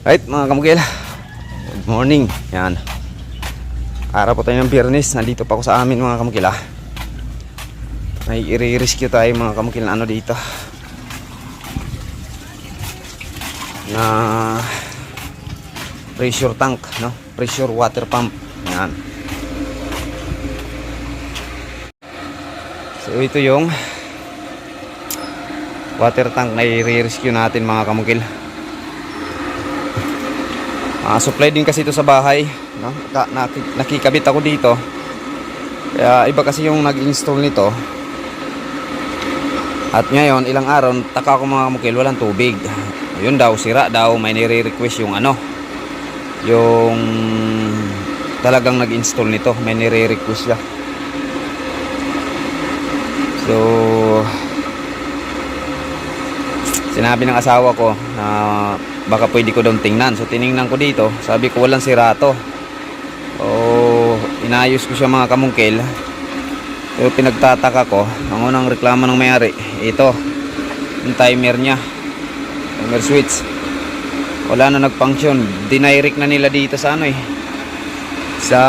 Right mga kamugil Good morning. Yan. Araw po tayo ng biyernes. Nandito pa ako sa amin mga kamugil ah. May i-rescue tayo mga kamugil na ano dito. Na Pressure tank no? Pressure water pump. Yan. So ito yung Water tank na i-rescue natin mga kamugil Ah, supply din kasi ito sa bahay, no? Ka, naki- nakikabit ako dito. Kaya iba kasi yung nag-install nito. At ngayon, ilang araw, taka ko mga kamukil, walang tubig. Ayun daw, sira daw, may nire-request yung ano, yung talagang nag-install nito, may nire-request siya. So, sinabi ng asawa ko na baka pwede ko daw tingnan. So tiningnan ko dito, sabi ko walang sira to. O inayos ko siya mga kamungkil. So pinagtataka ko, ang unang reklamo ng may-ari, ito, yung timer niya. Timer switch. Wala na nag-function. Dinirect na nila dito sa ano eh. Sa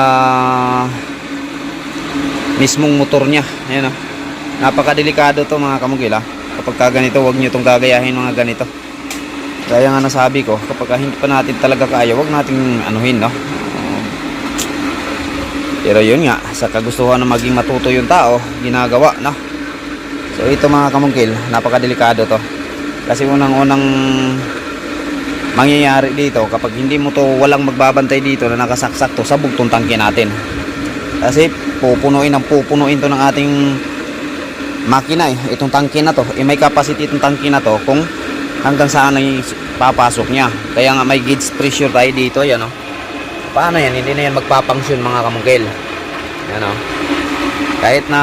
mismong motor niya. Ayan o. Napakadelikado to mga kamugil ah. Kapag ka ganito, huwag nyo itong gagayahin mga ganito. Kaya nga nasabi ko, kapag hindi pa natin talaga kaya, wag nating anuhin, no? Pero yun nga, sa kagustuhan na maging matuto yung tao, ginagawa, no? So ito mga kamungkil, napakadelikado to. Kasi unang-unang mangyayari dito, kapag hindi mo to walang magbabantay dito na nakasaksak to, sabog tong tangke natin. Kasi pupunuin ang pupunuin to ng ating makina eh. Itong tangke na to, eh, may capacity itong tangke na to kung hanggang saan ay papasok niya. Kaya nga may gauge pressure tayo dito, yan o. Paano yan? Hindi na yan magpapangsyon mga kamungkil. Yan o. Kahit na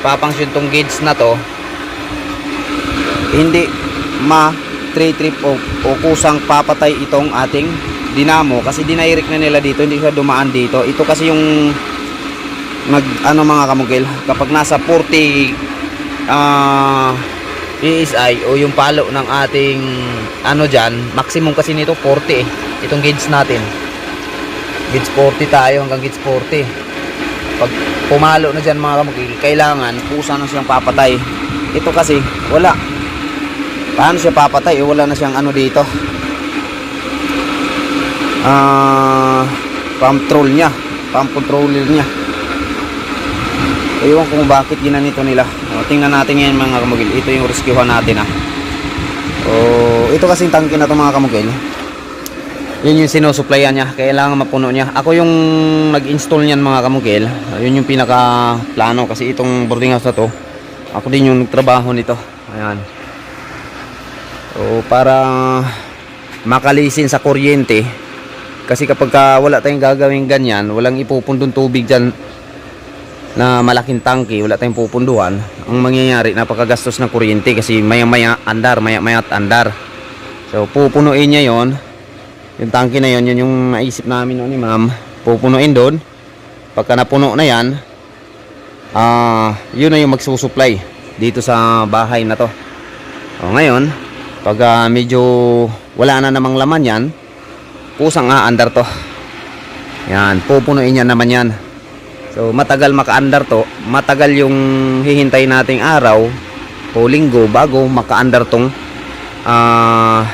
papangsyon tong gauge na to, hindi ma trip trip o, o kusang papatay itong ating dinamo kasi dinairik na nila dito hindi siya dumaan dito ito kasi yung mag ano mga kamugil kapag nasa 40 ah PSI o yung palo ng ating ano dyan, maximum kasi nito 40 eh. Itong gauge natin. Gauge 40 tayo hanggang gauge 40. Pag pumalo na dyan mga kamukil, kailangan pusa na siyang papatay. Ito kasi wala. Paano siya papatay? Eh, wala na siyang ano dito. Ah, pump control niya. Pump controller niya. Ewan kung bakit ginanito nila. O, tingnan natin ngayon mga kamugil. Ito yung rescuehan natin ah. O, ito kasing tangke na to mga kamugil. Yun yung sinusuplayan niya. Kailangan mapuno niya. Ako yung nag-install niyan mga kamugil. Yun yung pinaka plano. Kasi itong boarding house na to. Ako din yung nagtrabaho nito. Ayan. O, para makalisin sa kuryente. Kasi kapag ka wala tayong gagawin ganyan, walang ipupundong tubig dyan na malaking tangke, wala tayong pupunduhan, ang mangyayari, napakagastos ng kuryente kasi maya-maya andar, maya-maya at andar. So, pupunuin niya yon Yung tangke na yon yun yung naisip namin noon ni ma'am. Pupunuin doon. Pagka napuno na yan, ah yun na yung magsusupply dito sa bahay na to. O, ngayon, pag ah, medyo wala na namang laman yan, pusang aandar to. Yan, pupunuin niya naman yan. So matagal makaandar to, matagal yung hihintay nating araw o linggo bago makaandar tong ah,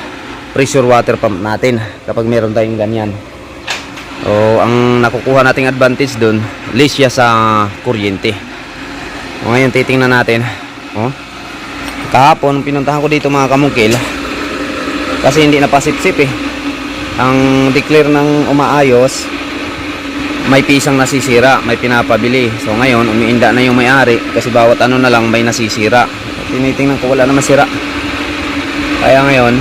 pressure water pump natin kapag meron tayong ganyan. O ang nakukuha nating advantage dun, less siya sa kuryente. O ngayon titingnan natin. O, kahapon pinuntahan ko dito mga kamungkil kasi hindi na pasip-sip eh. Ang declare ng umaayos may pisang nasisira, may pinapabili. So ngayon, umiinda na yung may-ari kasi bawat ano na lang may nasisira. Tinitingnan ko wala naman sira. Kaya ngayon,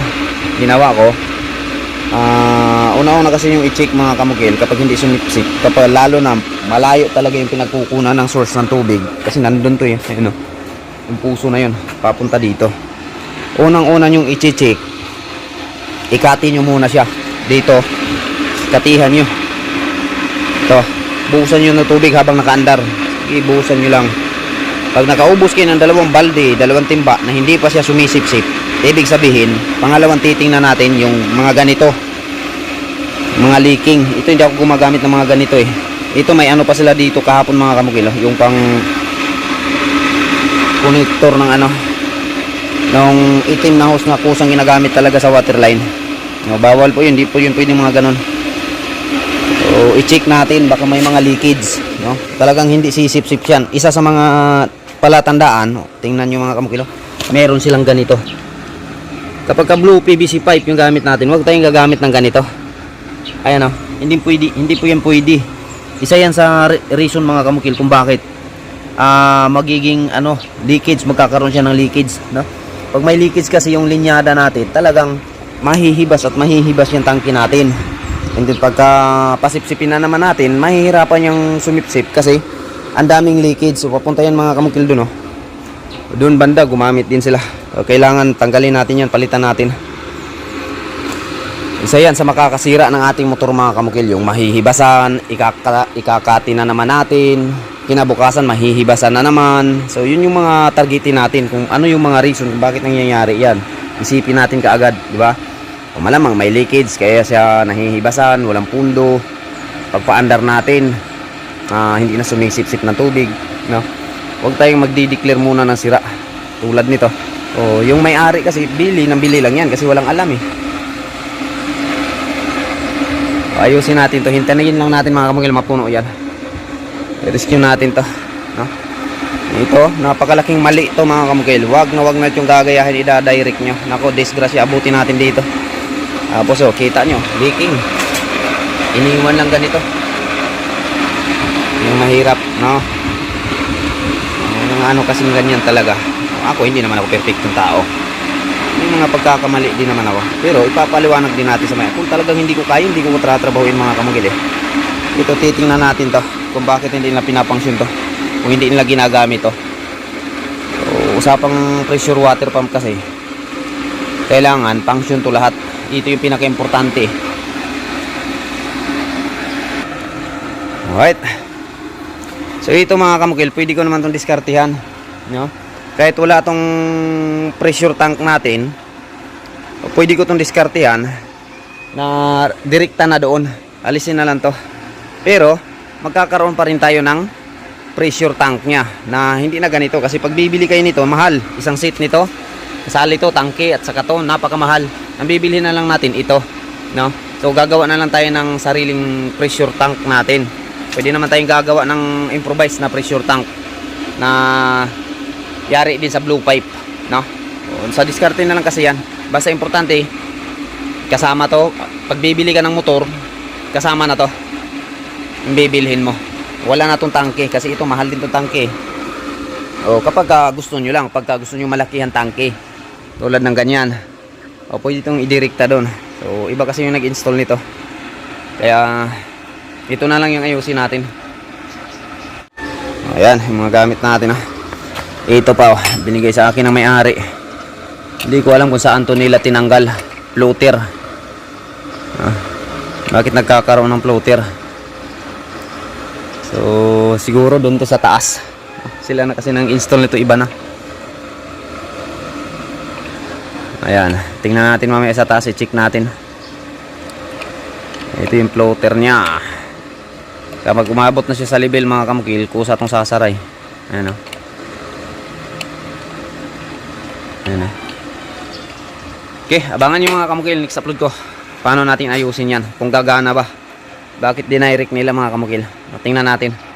ginawa ko, ah una-una kasi yung i-check mga kamukil kapag hindi sumipsip, kapag lalo na malayo talaga yung pinagkukunan ng source ng tubig kasi nandun to eh, ayun, oh. yung puso na yun, papunta dito. Unang-una yung i-check, ikati nyo muna siya dito, katihan nyo ito, buhusan nyo ng tubig habang nakaandar. Sige, buhusan nyo lang. Pag nakaubos kayo ng dalawang balde, dalawang timba na hindi pa siya sumisip-sip, ibig sabihin, pangalawang titingnan natin yung mga ganito. mga leaking ito hindi ako gumagamit ng mga ganito eh ito may ano pa sila dito kahapon mga kamukil oh, yung pang connector ng ano ng itim na hose na kusang ginagamit talaga sa water line no, bawal po yun hindi po yun pwede mga ganon so i-check natin baka may mga leakage no? talagang hindi sisip-sip yan isa sa mga palatandaan oh, tingnan nyo mga kamukil oh, meron silang ganito. Kapag ka blue PVC pipe yung gamit natin huwag tayong gagamit ng ganito. Ayan o hindi pwede hindi po yan pwede. Isa yan sa re- reason mga kamukil kung bakit ah magiging ano leakage magkakaroon siya ng leakage no? Pag may leakage kasi yung linyada natin talagang mahihibas at mahihibas yung tangke natin and then pagka pasipsipin na naman natin mahihirapan yung sumipsip kasi ang daming leakage. So papunta yan mga kamukil dun oh. Doon banda gumamit din sila. O, kailangan tanggalin natin yan palitan natin. Isa yan sa makakasira ng ating motor mga kamukil yung mahihibasan ikaka, ikakati na naman natin. Kinabukasan mahihibasan na naman. So yun yung mga targetin natin kung ano yung mga reason kung bakit nangyayari yan. Isipin natin kaagad di ba o malamang may leakage kaya siya nahihibasan walang pundo. Pagpaandar natin ah, hindi na sumisip-sip ng tubig no? Huwag tayong magdi-declare muna ng sira tulad nito. O yung may-ari kasi bili ng bili lang yan kasi walang alam eh. Ayusin natin to. Hintayin lang natin mga kamugil mapuno yan. Rescue natin to no? ito napakalaking mali to mga kamugil wag na wag na itong gagayahin ida-direct nyo. Nako disgrasya abutin natin dito tapos oh kita nyo. Leaking iniwan lang ganito. Yung mahirap no? Yung ano kasing ganyan talaga. Ako hindi naman ako perfectong tao. May mga pagkakamali din naman ako. Pero ipapaliwanag din natin sa mga kung talagang hindi ko kaya hindi ko tratrabahuin mga kamugil eh. Ito titingnan natin to kung bakit hindi nila pinapangsyon to. Kung hindi nila ginagamit to. So, usapang pressure water pump kasi. Kailangan function to lahat ito yung pinaka-importante. Alright. So ito mga kamukil pwede ko naman itong diskartihan no? kahit wala tong pressure tank natin pwede ko itong diskartihan na direkta na doon. Alisin na lang to. Pero magkakaroon pa rin tayo ng pressure tank niya na hindi na ganito. Kasi pag bibili kayo nito mahal. Isang seat nito kasali to tangke at saka to napakamahal ang bibili na lang natin ito no? So gagawa na lang tayo ng sariling pressure tank natin. Pwede naman tayong gagawa ng improvised na pressure tank na yari din sa blue pipe no? O, sa diskarte na lang kasi yan. Basta importante kasama to. Pag bibili ka ng motor kasama na to. Yung bibilhin mo. Wala na tong tangke kasi ito mahal din tong tangke o kapag ah, gusto nyo lang pagka gusto nyo malakihan tangke tulad ng ganyan o pwede itong idirekta doon. So iba kasi yung nag install nito. Kaya ito na lang yung ayusin natin. Ayan yung mga gamit natin ah. ito pa oh, binigay sa akin ng may-ari. Hindi ko alam kung saan to nila tinanggal. Floater ah, bakit nagkakaroon ng floater So, siguro doon to sa taas. Sila na kasi nang install nito iba na. Ayan, tingnan natin mamaya sa taas, i-check natin. Ito yung floater niya. Kapag umabot na siya sa level mga kamukil, kusa tong sasaray. Ayan o. Ayan o. Okay, abangan nyo mga kamukil, next upload ko. Paano natin ayusin yan, kung gagana ba. Bakit dinirect nila mga kamukil? Tingnan natin.